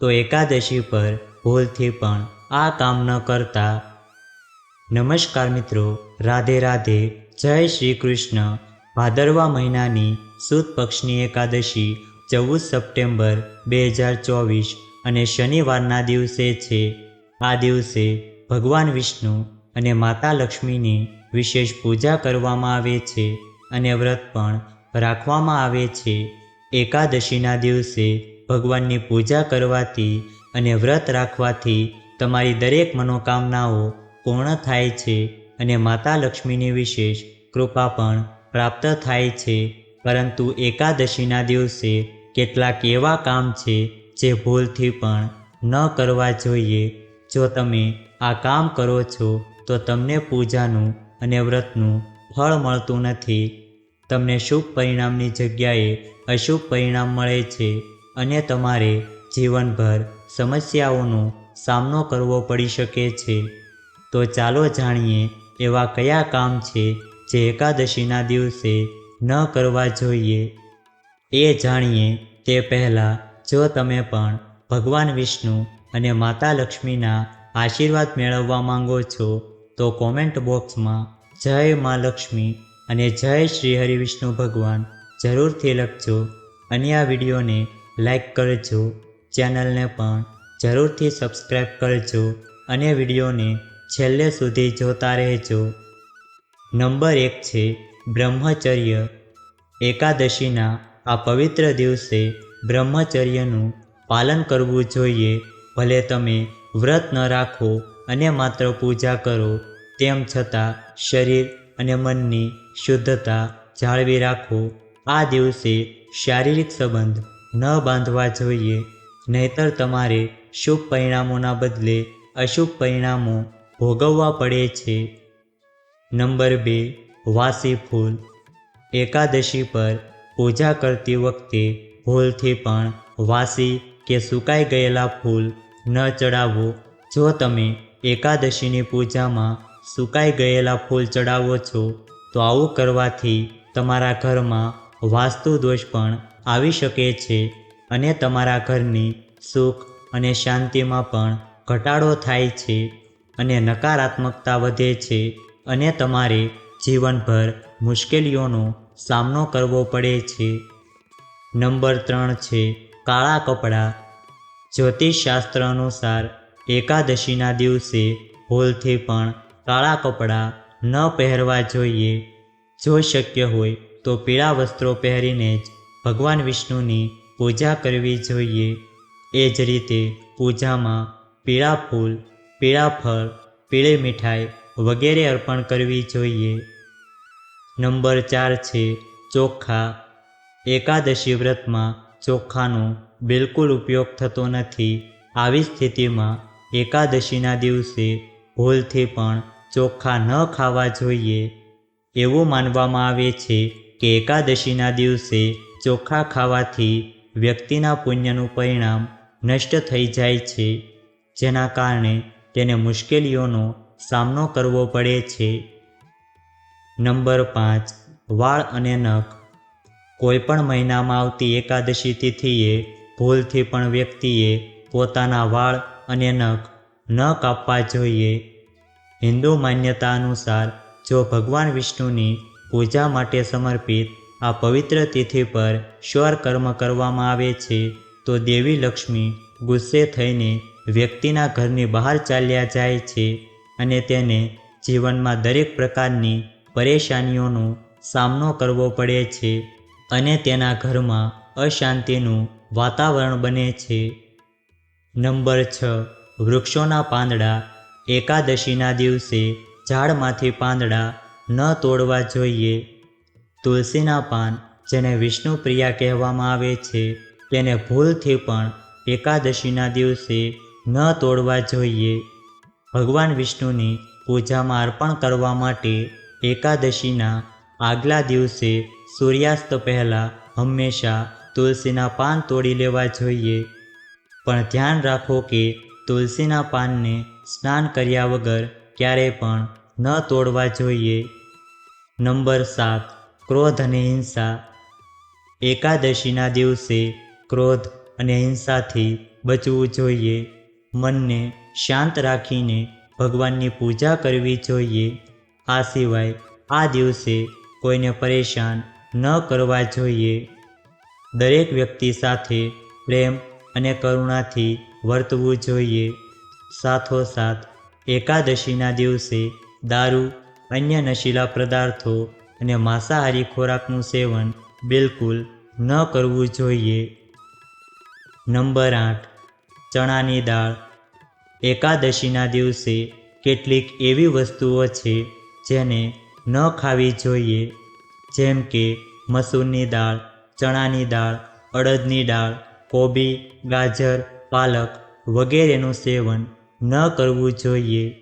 તો એકાદશી પર ભૂલથી પણ આ કામ ન કરતા. નમસ્કાર મિત્રો, રાધે રાધે, જય શ્રી કૃષ્ણ. ભાદરવા મહિનાની સુદ પક્ષની એકાદશી ચૌદ સપ્ટેમ્બર બે હજાર ચોવીસ અને શનિવારના દિવસે છે. આ દિવસે ભગવાન વિષ્ણુ અને માતા લક્ષ્મીની વિશેષ પૂજા કરવામાં આવે છે અને વ્રત પણ રાખવામાં આવે છે. એકાદશીના દિવસે ભગવાનની પૂજા કરવાથી અને વ્રત રાખવાથી તમારી દરેક મનોકામનાઓ પૂર્ણ થાય છે અને માતા લક્ષ્મીની વિશેષ કૃપા પણ પ્રાપ્ત થાય છે. પરંતુ એકાદશીના દિવસે કેટલાક એવા કામ છે જે ભૂલથી પણ ન કરવા જોઈએ. જો તમે આ કામ કરો છો, તો તમને પૂજાનું અને વ્રતનું ફળ મળતું નથી. તમને શુભ પરિણામની જગ્યાએ અશુભ પરિણામ મળે છે. અને તમારે જીવનભર સમસ્યાઓનો સામનો કરવો પડી શકે છે. તો ચાલો જાણીએ એવા કયા કામ છે જે એકાદશીના દિવસે ન કરવા જોઈએ. એ જાણીએ તે પહેલાં જો તમે પણ ભગવાન વિષ્ણુ અને માતા લક્ષ્મીના આશીર્વાદ મેળવવા માંગો છો, તો કોમેન્ટ બોક્સમાં જય મા લક્ષ્મી અને જય શ્રી હરિ વિષ્ણુ ભગવાન જરૂરથી લખજો. અને આ વિડીયોને લાઈક કરજો, ચેનલને પણ જરૂરથી સબસ્ક્રાઈબ કરજો અને વિડીયોને છેલ્લે સુધી જોતા રહેજો. નંબર એક છે, બ્રહ્મચર્ય. એકાદશીના આ પવિત્ર દિવસે બ્રહ્મચર્યનું પાલન કરવું જોઈએ, ભલે તમે વ્રત ન રાખો અને માત્ર પૂજા કરો, તેમ છતાં શરીર અને મનની શુદ્ધતા જાળવી રાખો. આ દિવસે શારીરિક સંબંધ ન બાંધવા જોઈએ, નહીતર તમારે શુભ પરિણામોના બદલે અશુભ પરિણામો ભોગવવા પડે છે. નંબર બે, વાસી ફૂલ. એકાદશી પર પૂજા કરતી વખતે ભૂલથી પણ વાસી કે સુકાઈ ગયેલા ફૂલ ન ચડાવો. જો તમે એકાદશીની પૂજામાં સુકાઈ ગયેલા ફૂલ ચડાવો છો, તો આવું કરવાથી તમારા ઘરમાં વાસ્તુ દોષ પણ આવી શકે છે અને તમારા ઘરની સુખ અને શાંતિમાં પણ ઘટાડો થાય છે અને નકારાત્મકતા વધે છે અને તમારે જીવનભર મુશ્કેલીઓનો સામનો કરવો પડે છે. નંબર ત્રણ છે કાળા કપડાં. જ્યોતિષશાસ્ત્ર અનુસાર એકાદશીના દિવસે ભૂલથી પણ કાળા કપડાં ન પહેરવા જોઈએ. જો શક્ય હોય તો પીળા વસ્ત્રો પહેરીને જ ભગવાન વિષ્ણુની પૂજા કરવી જોઈએ. એ જ રીતે પૂજામાં પીળા ફૂલ, પીળા ફળ, પીળી મીઠાઈ વગેરે અર્પણ કરવી જોઈએ. નંબર ચાર છે ચોખા. એકાદશી વ્રતમાં ચોખાનો બિલકુલ ઉપયોગ થતો નથી. આવી સ્થિતિમાં એકાદશીના દિવસે ભૂલથી પણ ચોખા ન ખાવા જોઈએ. એવું માનવામાં આવે છે કે એકાદશીના દિવસે ચોખા ખાવાથી વ્યક્તિના પુણ્યનું પરિણામ નષ્ટ થઈ જાય છે, જેના કારણે તેને મુશ્કેલીઓનો સામનો કરવો પડે છે. નંબર પાંચ, વાળ અને નખ. કોઈપણ મહિનામાં આવતી એકાદશી તિથિએ ભૂલથી પણ વ્યક્તિએ પોતાના વાળ અને નખ ન કાપવા જોઈએ. હિન્દુ માન્યતા અનુસાર જો ભગવાન વિષ્ણુની પૂજા માટે સમર્પિત આ પવિત્ર તિથિ પર શ્વર કર્મ કરવામાં આવે છે, તો દેવી લક્ષ્મી ગુસ્સે થઈને વ્યક્તિના ઘરની બહાર ચાલ્યા જાય છે અને તેને જીવનમાં દરેક પ્રકારની પરેશાનીઓનો સામનો કરવો પડે છે અને તેના ઘરમાં અશાંતિનું વાતાવરણ બને છે. નંબર છ, વૃક્ષોના પાંદડા એકાદશીના દિવસે ઝાડમાંથી પાંદડા ન તોડવા જોઈએ. તુલસીના પાન જેને વિષ્ણુ પ્રિયા કહેવામાં આવે છે, તેને ભૂલથી પણ એકાદશીના દિવસે ન તોડવા જોઈએ. ભગવાન વિષ્ણુની પૂજામાં અર્પણ કરવા માટે એકાદશીના આગલા દિવસે સૂર્યાસ્ત પહેલાં હંમેશા તુલસીના પાન તોડી લેવા જોઈએ. પણ ધ્યાન રાખો કે તુલસીના પાનને સ્નાન કર્યા વગર ક્યારેય પણ ન તોડવા જોઈએ. નંબર સાત. ક્રોધ અને હિંસા. એકાદશીના દિવસે ક્રોધ અને હિંસાથી બચવું જોઈએ. મનને શાંત રાખીને ભગવાનની પૂજા કરવી જોઈએ. આ સિવાય આ દિવસે કોઈને પરેશાન ન કરવા જોઈએ. દરેક વ્યક્તિ સાથે પ્રેમ અને કરુણાથી વર્તવું જોઈએ. સાથોસાથ એકાદશીના દિવસે દારૂ, અન્ય નશીલા પદાર્થો અને માંસાહારી ખોરાકનું સેવન બિલકુલ ન કરવું જોઈએ. નંબર આઠ. ચણાની દાળ. એકાદશીના દિવસે કેટલીક એવી વસ્તુઓ છે જેને ન ખાવી જોઈએ. જેમ કે મસૂરની દાળ, ચણાની દાળ, અડદની દાળ, કોબી, ગાજર, પાલક વગેરેનું સેવન ન કરવું જોઈએ.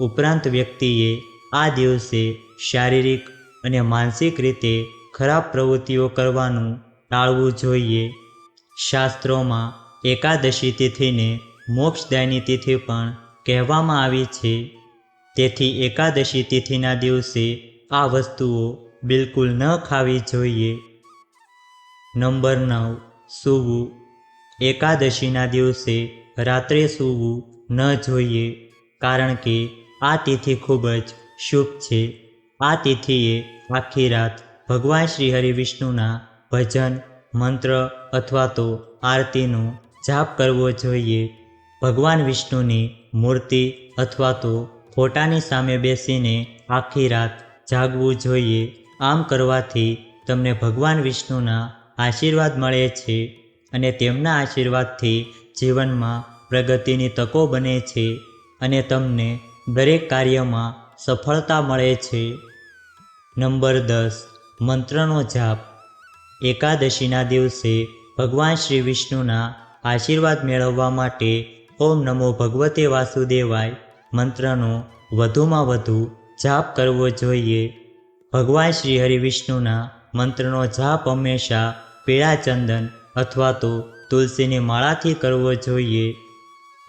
ઉપરાંત વ્યક્તિએ આ દિવસે શારીરિક અને માનસિક રીતે ખરાબ પ્રવૃત્તિઓ કરવાનું ટાળવું જોઈએ. શાસ્ત્રોમાં એકાદશી તિથિને મોક્ષદાયની તિથિ પણ કહેવામાં આવી છે. તેથી એકાદશી તિથિના દિવસે આ વસ્તુઓ બિલકુલ ન ખાવી જોઈએ. નંબર નવ. સૂવું. એકાદશીના દિવસે રાત્રે સૂવું ન જોઈએ, કારણ કે આ તિથિ ખૂબ જ શુભ છે. આ તિથિએ આખી રાત ભગવાન શ્રી હરિ વિષ્ણુના ભજન, મંત્ર અથવા તો આરતીનો જાપ કરવો જોઈએ. ભગવાન વિષ્ણુની મૂર્તિ અથવા તો ફોટાની સામે બેસીને આખી રાત જાગવું જોઈએ. આમ કરવાથી તમને ભગવાન વિષ્ણુના આશીર્વાદ મળે છે અને તેમના આશીર્વાદથી જીવનમાં પ્રગતિની તકો બને છે અને તમને દરેક કાર્યમાં સફળતા મળે છે. નંબર દસ, મંત્રનો જાપ. એકાદશીના દિવસે ભગવાન શ્રી વિષ્ણુના આશીર્વાદ મેળવવા માટે ઓમ નમો ભગવતે વાસુદેવાય મંત્રનો વધુમાં વધુ જાપ કરવો જોઈએ. ભગવાન શ્રી હરિ વિષ્ણુના મંત્રનો જાપ હંમેશા પીળા ચંદન અથવા તો તુલસીની માળાથી કરવો જોઈએ.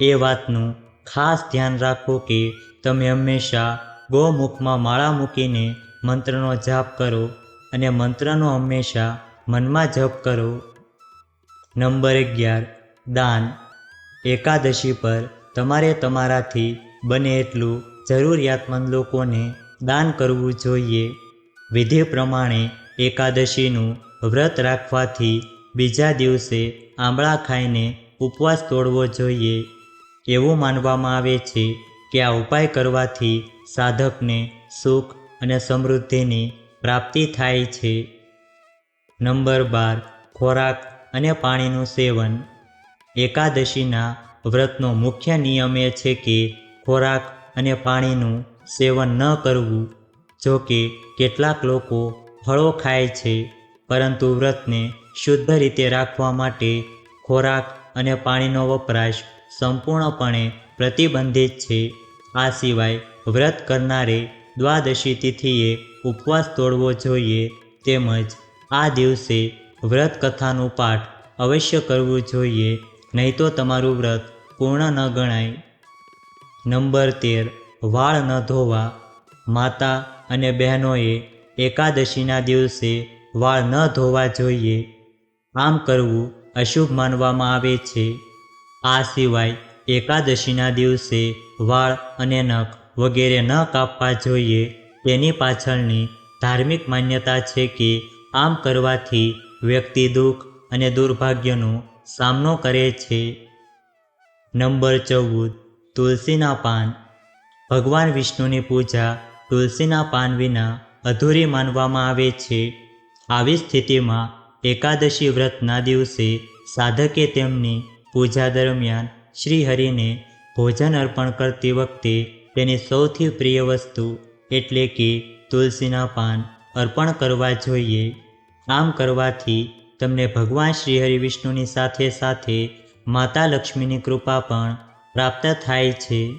એ વાતનું ખાસ ધ્યાન રાખો કે તમે હંમેશા ગોમુખમાં માળા મૂકીને મંત્રનો જાપ કરો અને મંત્રનો હંમેશા મનમાં જપ કરો. નંબર અગિયાર, દાન. એકાદશી પર તમારે તમારાથી બને એટલું જરૂરિયાતમંદ લોકોને દાન કરવું જોઈએ. વિધિ પ્રમાણે એકાદશીનું વ્રત રાખવાથી બીજા દિવસે આંબળા ખાઈને ઉપવાસ તોડવો જોઈએ. એવું માનવામાં આવે છે કે આ ઉપાય કરવાથી સાધકને સુખ અને સમૃદ્ધિની પ્રાપ્તિ થાય છે. નંબર બાર, ખોરાક અને પાણીનું સેવન. એકાદશીના વ્રતનો મુખ્ય નિયમ એ છે કે ખોરાક અને પાણીનું સેવન ન કરવું, જો કે કેટલાક લોકો ફળો ખાય છે, પરંતુ વ્રતને શુદ્ધ રીતે રાખવા માટે ખોરાક અને પાણીનો વપરાશ સંપૂર્ણપણે પ્રતિબંધિત છે. આ સિવાય વ્રત કરનારે દ્વાદશી તિથિએ ઉપવાસ તોડવો જોઈએ તેમજ આ દિવસે વ્રત કથાનું પાઠ અવશ્ય કરવું જોઈએ, નહીં તો તમારું વ્રત પૂર્ણ ન ગણાય. નંબર તેર, વાળ ન ધોવા. માતા અને બહેનોએ એકાદશીના દિવસે વાળ ન ધોવા જોઈએ. આમ કરવું અશુભ માનવામાં આવે છે. આ સિવાય એકાદશીના દિવસે વાળ અને નખ વગેરે ન કાપવા જોઈએ. તેની પાછળની ધાર્મિક માન્યતા છે કે આમ કરવાથી વ્યક્તિ દુઃખ અને દુર્ભાગ્યનો સામનો કરે છે. નંબર ચૌદ. તુલસીના પાન. ભગવાન વિષ્ણુની પૂજા તુલસીના પાન વિના અધૂરી માનવામાં આવે છે. આવી સ્થિતિમાં એકાદશી વ્રતના દિવસે સાધકે તેમની પૂજા દરમિયાન શ્રીહરિને ભોજન અર્પણ કરતી વખતે તેની સૌથી પ્રિય વસ્તુ એટલે કે તુલસીના પાન અર્પણ કરવા જોઈએ. આમ કરવાથી તમને ભગવાન શ્રી હરિ વિષ્ણુની સાથે સાથે માતા લક્ષ્મીની કૃપા પણ પ્રાપ્ત થાય છે.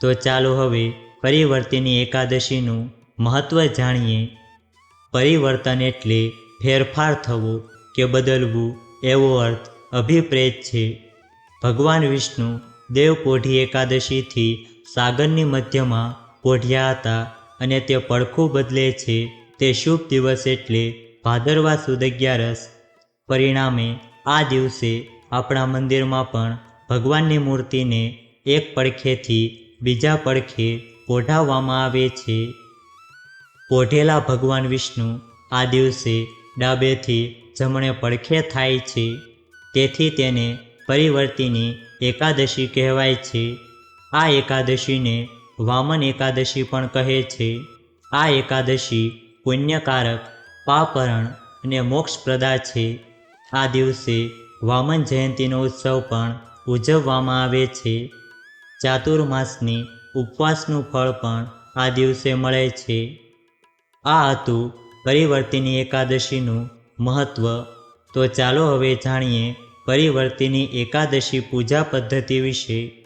તો ચાલો હવે પરિવર્તિની એકાદશીનું મહત્ત્વ જાણીએ. પરિવર્તન એટલે ફેરફાર થવો કે બદલવું એવો અર્થ અભિપ્રેત છે. ભગવાન વિષ્ણુ દેવપોઢી એકાદશીથી સાગરની મધ્યમાં પોઢ્યા હતા અને તે પડખું બદલે છે તે શુભ દિવસ એટલે ભાદરવા સુદ અગિયારસ પરિણામે આ દિવસે આપણા મંદિરમાં પણ ભગવાનની મૂર્તિને એક પડખેથી બીજા પડખે પોઢાવવામાં આવે છે. પોઢેલા ભગવાન વિષ્ણુ આ દિવસે ડાબેથી જમણે પડખે થાય છે. તેથી તેને પરિવર્તિની એકાદશી કહેવાય છે. આ એકાદશીને વામન એકાદશી પણ કહે છે. આ એકાદશી પુણ્યકારક, પાપહરણ અને મોક્ષપ્રદા છે. આ દિવસે વામન જયંતીનો ઉત્સવ પણ ઉજવવામાં આવે છે. ચાતુર્માસની ઉપવાસનું ફળ પણ આ દિવસે મળે છે. આ હતું પરિવર્તિની એકાદશીનું મહત્ત્વ તો ચાલો હવે જાણીએ પરિવર્તિની એકાદશી પૂજા પદ્ધતિ વિશે.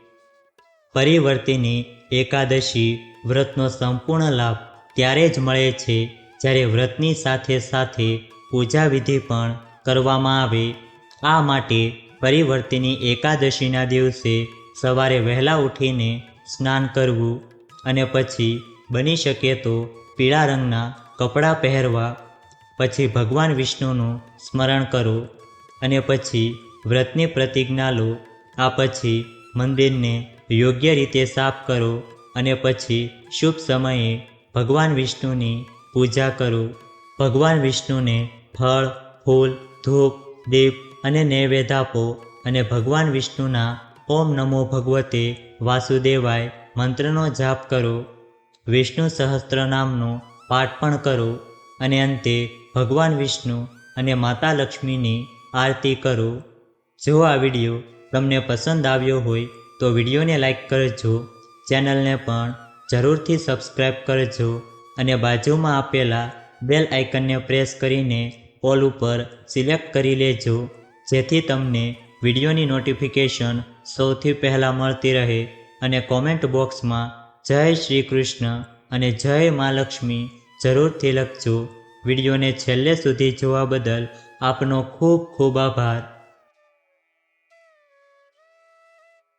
પરિવર્તિની એકાદશી વ્રતનો સંપૂર્ણ લાભ ત્યારે જ મળે છે જ્યારે વ્રતની સાથે સાથે પૂજા વિધિ પણ કરવામાં આવે. આ માટે પરિવર્તિની એકાદશીના દિવસે સવારે વહેલા ઉઠીને સ્નાન કરવું અને પછી બની શકે તો પીળા રંગના કપડાં પહેરવા, પછી ભગવાન વિષ્ણુનું સ્મરણ કરો અને પછી વ્રતની પ્રતિજ્ઞા લો. આ પછી મંદિરને યોગ્ય રીતે સાફ કરો અને પછી શુભ સમયે ભગવાન વિષ્ણુની પૂજા કરો. ભગવાન વિષ્ણુને ફળ, ફૂલ, ધૂપ, દીપ અને નૈવેદ્ય આપો અને ભગવાન વિષ્ણુના ઓમ નમો ભગવતે વાસુદેવાય મંત્રનો જાપ કરો. વિષ્ણુ સહસ્ત્ર નામનો પાઠ પણ કરો અને અંતે ભગવાન વિષ્ણુ અને માતા લક્ષ્મીની આરતી કરો. જો આ વીડિયો તમને પસંદ આવ્યો હોય તો વિડીયોને લાઇક કરજો, ચેનલને પણ જરૂરથી સબસ્ક્રાઈબ કરજો અને બાજુમાં આપેલા બેલ આઇકનને પ્રેસ કરીને ઓલ ઉપર સિલેક્ટ કરી લેજો, જેથી તમને વિડીયોની નોટિફિકેશન સૌથી પહેલાં મળતી રહે અને કોમેન્ટ બોક્સમાં જય શ્રી કૃષ્ણ અને જય મા લક્ષ્મી જરૂરથી લખજો. વિડીયોને છેલ્લે સુધી જોવા બદલ આપનો ખૂબ ખૂબ આભાર.